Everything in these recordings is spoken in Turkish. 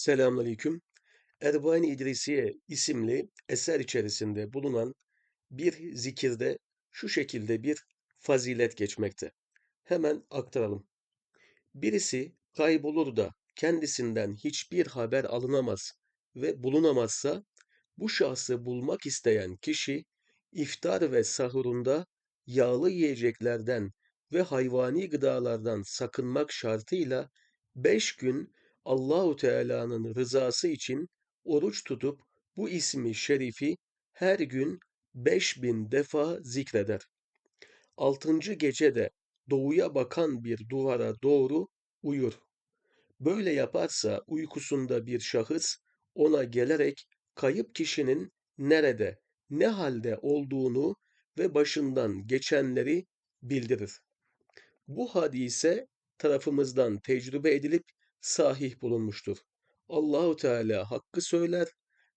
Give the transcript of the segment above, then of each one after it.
Selamünaleyküm. Erbain İdrisiye isimli eser içerisinde bulunan bir zikirde şu şekilde bir fazilet geçmekte. Hemen aktaralım. Birisi kaybolur da kendisinden hiçbir haber alınamaz ve bulunamazsa bu şahsı bulmak isteyen kişi iftar ve sahurunda yağlı yiyeceklerden ve hayvani gıdalardan sakınmak şartıyla beş gün Allahu Teala'nın rızası için oruç tutup bu ismi şerifi her gün beş bin defa zikreder. Altıncı gecede doğuya bakan bir duvara doğru uyur. Böyle yaparsa uykusunda bir şahıs ona gelerek kayıp kişinin nerede, ne halde olduğunu ve başından geçenleri bildirir. Bu hadise tarafımızdan tecrübe edilip sahih bulunmuştur. Allahu Teala hakkı söyler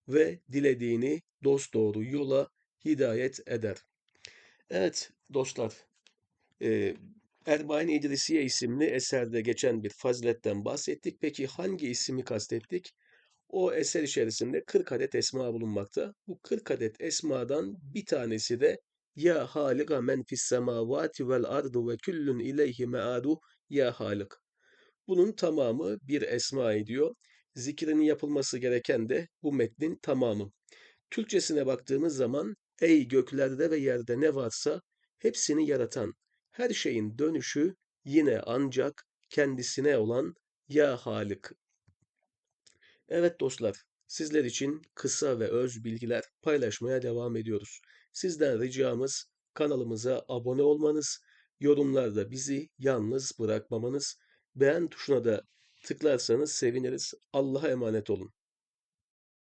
ve dilediğini dosdoğru yola hidayet eder. Evet dostlar, e, Erbain İdrisiye isimli eserde geçen bir faziletten bahsettik. Peki hangi ismi kastettik? O eser içerisinde 40 adet esma bulunmakta. Bu 40 adet esmadan bir tanesi de Ya Halika men fis semavati vel ardu ve küllün ileyhi meadu Ya Halik. Bunun tamamı bir esma ediyor. Zikrinin yapılması gereken de bu metnin tamamı. Türkçesine baktığımız zaman ey göklerde ve yerde ne varsa hepsini yaratan, her şeyin dönüşü yine ancak kendisine olan Ya Halik. Evet dostlar, sizler için kısa ve öz bilgiler paylaşmaya devam ediyoruz. Sizden ricamız kanalımıza abone olmanız, yorumlarda bizi yalnız bırakmamanız, beğen tuşuna da tıklarsanız seviniriz. Allah'a emanet olun.